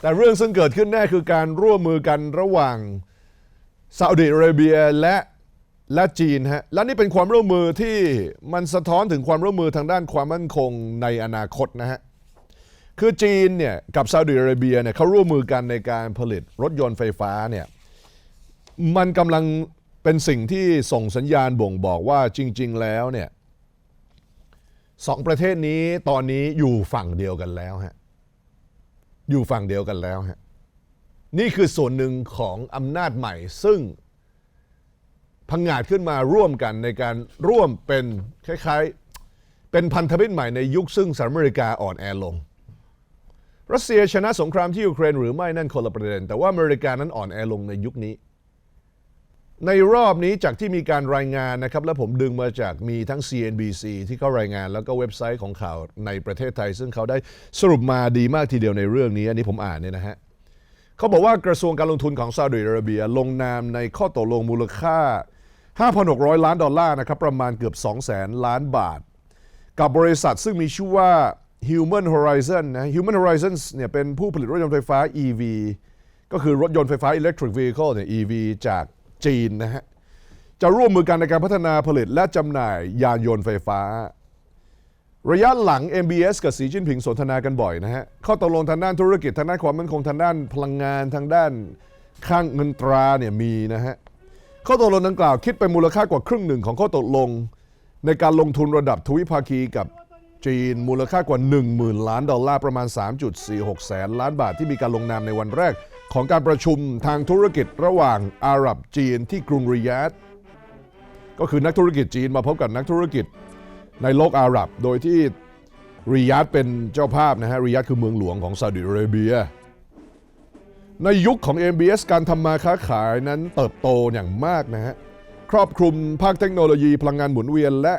แต่เรื่องซึ่งเกิดขึ้นแน่คือการร่วมมือกันระหว่างซาอุดิอาระเบียและและจีนฮะและนี่เป็นความร่วมมือที่มันสะท้อนถึงความร่วมมือทางด้านความมั่นคงในอนาคตนะฮะคือจีนเนี่ยกับซาอุดิอาระเบียเนี่ยเขาร่วมมือกันในการผลิตรถยนต์ไฟฟ้าเนี่ยมันกำลังเป็นสิ่งที่ส่งสัญญาณบ่งบอกว่าจริง ๆ แล้วเนี่ยสองประเทศนี้ตอนนี้อยู่ฝั่งเดียวกันแล้วฮะ อยู่ฝั่งเดียวกันแล้วฮะนี่คือส่วนหนึ่งของอำนาจใหม่ ซึ่งพังงาดขึ้นมาร่วมกันในการร่วมเป็นคล้ายๆ เป็นพันธมิตรใหม่ในยุคซึ่งสหรัฐอเมริกาอ่อนแอลง รัสเซียชนะสงครามที่ยูเครนหรือไม่นั่นคนละประเด็น แต่ว่าอเมริกานั้นอ่อนแอลงในยุคนี้ ในรอบนี้จากที่มีการรายงานนะครับ และผมดึงมาจากมีทั้ง CNBC ที่เขารายงาน แล้วก็เว็บไซต์ของข่าวในประเทศไทย ซึ่งเขาได้สรุปมาดีมากทีเดียวในเรื่องนี้ อันนี้ผมอ่านเนี่ยนะฮะเขาบอกว่ากระทรวงการลงทุนของซาอุดิอาระเบีย ลงนามในข้อตกลงมูลค่า 5,600 ล้านดอลลาร์นะครับประมาณเกือบ 200,000 ล้านบาท กับบริษัทซึ่งมีชื่อว่า Human Horizon นะ Human Horizons เนี่ยเป็นผู้ผลิตรถยนต์ไฟฟ้า EV ก็คือรถยนต์ไฟฟ้า Electric Vehicle เนี่ย EV จาก จีนนะฮะจะร่วมมือกันในการพัฒนาผลิตและจำหน่ายยานยนต์ไฟฟ้า ระยะหลัง MBS กับสีจิ้นผิงสนทนากันบ่อยนะฮะข้อตกลงทางด้านธุรกิจทางด้านความมั่นคงทางด้านพลังงานทางด้านข้างเงินตราเนี่ยมีนะฮะข้อตกลงดังกล่าวคิดเป็นมูลค่ากว่าครึ่งหนึ่งของข้อตกลง ในการลงทุนระดับทวิภาคีกับจีนมูลค่ากว่า 10,000 ล้านดอลลาร์ประมาณ 3.46 แสนล้านบาทที่มีการลงนามในวันแรก ของการประชุมทางธุรกิจระหว่างอาหรับจีนที่กรุงริยาดก็คือนักธุรกิจจีนมาพบกับนักธุรกิจในโลกอาหรับ โดยที่ริยาดเป็นเจ้าภาพนะฮะริยาดคือเมืองหลวงของซาอุดิอาระเบีย ในยุคของ MBS การทำมาค้าขายนั้นเติบโตอย่างมากนะฮะครอบคลุมภาคเทคโนโลยีพลังงานหมุนเวียนและ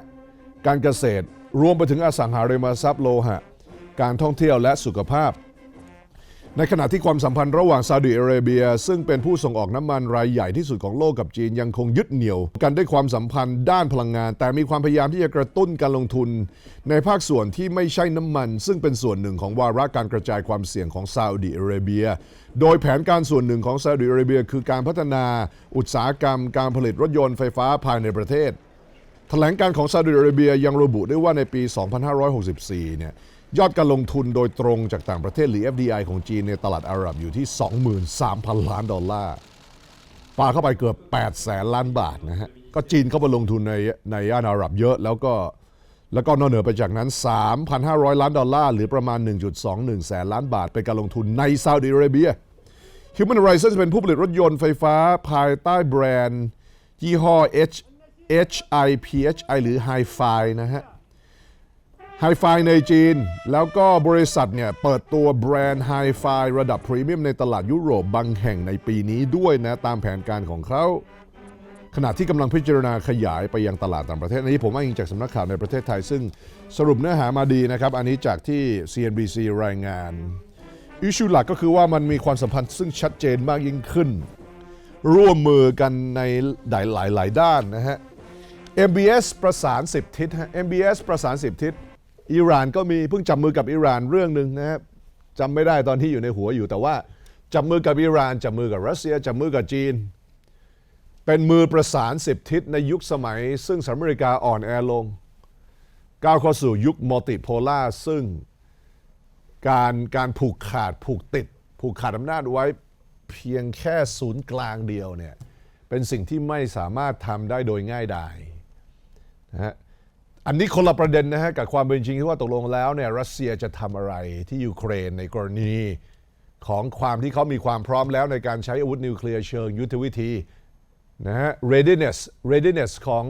การเกษตร รวมไปถึงอสังหาริมทรัพย์โลหะ การท่องเที่ยวและสุขภาพ ในขณะที่ความสัมพันธ์ระหว่างซาอุดิอาระเบีย ซึ่งเป็นผู้ส่งออกน้ำมันรายใหญ่ที่สุดของโลกกับจีนยังคงยึดเหนี่ยวกันด้วยความสัมพันธ์ด้านพลังงาน แต่มีความพยายามที่จะกระตุ้นการลงทุน ในภาคส่วนที่ไม่ใช่น้ำมัน ซึ่งเป็นส่วนหนึ่งของวาระการกระจายความเสี่ยงของซาอุดิอาระเบีย โดยแผนการส่วนหนึ่งของซาอุดิอาระเบีย คือการพัฒนา อุตสาหกรรม การผลิตรถยนต์ไฟฟ้าภายในประเทศแถลงการของซาอุดิอาระเบียยังระบุด้วยว่าในปี 2564 เนี่ย ยอดการลงทุนโดยตรงจากต่างประเทศหรือ FDI ของจีนในตลาดอาหรับอยู่ที่ 23,000 ล้านดอลลาร์ปาเข้าไปเกือบ8แสนล้านบาทนะฮะ ก็จีนเข้ามาลงทุนในในย่านอาหรับเยอะแล้วก็แล้วก็นอกเหนือไปจากนั้น 3,500 ล้านดอลลาร์หรือประมาณ 1.21 แสนล้านบาท เป็นการลงทุนในซาอุดิอาระเบีย Human Horizons เป็นผู้ผลิตรถยนต์ไฟฟ้าภายใต้แบรนด์ ยี่ห้อ H HIPHI หรือ Hi-Fi นะฮะ Hi-Fi ในจีน แล้วก็บริษัทเนี่ยเปิดตัวแบรนด์ Hi-Fi ระดับพรีเมียมในตลาดยุโรปบางแห่งในปีนี้ด้วยนะ ตามแผนการของเขาขณะที่กำลังพิจารณาขยายไปยังตลาดต่างประเทศ อันนี้ผมอ้างอิงจากสำนักข่าวในประเทศไทย ซึ่งสรุปเนื้อหามาดีนะครับ อันนี้จากที่ CNBC รายงาน อิชูหลักก็คือว่ามันมีความสัมพันธ์ซึ่งชัดเจนมากยิ่งขึ้น ร่วมมือกันในหลายหลายด้านนะฮะ MBS ประสาน 10 ทิศฮะ MBS ประสาน 10 ทิศ อิหร่านก็มีเพิ่งจับมือกับอิหร่านเรื่องหนึ่งนะครับจำไม่ได้ตอนที่อยู่ในหัวอยู่ แต่ว่าจับมือกับอิหร่านจับมือกับรัสเซียจับมือกับจีน เป็นมือประสาน10ทิศในยุคสมัย ซึ่งสหรัฐอเมริกาอ่อนแอลง ก้าวเข้าสู่ยุคมัลติโพลาร์ซึ่งการการผูกขาดผูกติด ผูกขาดอำนาจไว้เพียงแค่ศูนย์กลางเดียวเนี่ยเป็นสิ่งที่ไม่สามารถทำได้โดยง่ายดายนะฮะ อันนี้คนละประเด็นนะฮะกับความเป็นจริงที่ว่าตกลงแล้วเนี่ยรัสเซียจะทำอะไรที่ยูเครนในกรณีของความที่เขามีความพร้อมแล้วในการใช้อาวุธนิวเคลียร์เชิงยุทธวิธีนะฮะ readiness readiness ของ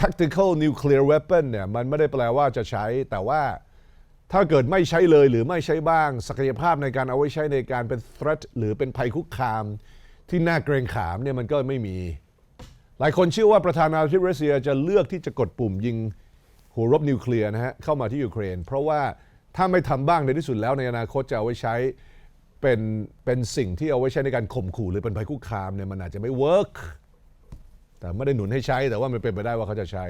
tactical nuclear weapon เนี่ยมันไม่ได้แปลว่าจะใช้ แต่ว่าถ้าเกิดไม่ใช้เลยหรือไม่ใช้บ้าง ศักยภาพในการเอาไว้ใช้ในการเป็น threat หรือเป็นภัยคุกคาม ที่น่าเกรงขามเนี่ยมันก็ไม่มี หลายคนเชื่อว่าประธานาธิบดีรัสเซียจะเลือกที่จะกดปุ่มยิง หัวรบนิวเคลียร์นะฮะเข้ามาที่ยูเครน เพราะว่าถ้าไม่ทำบ้างในที่สุดแล้วในอนาคตจะเอาไว้ใช้เป็นเป็นสิ่งที่เอาไว้ใช้ในการข่มขู่หรือเป็นภัยคุกคามเนี่ยมันอาจจะไม่เวิร์กแต่ไม่ได้หนุนให้ใช้แต่ว่ามันเป็นไปได้ว่าเขาจะใช้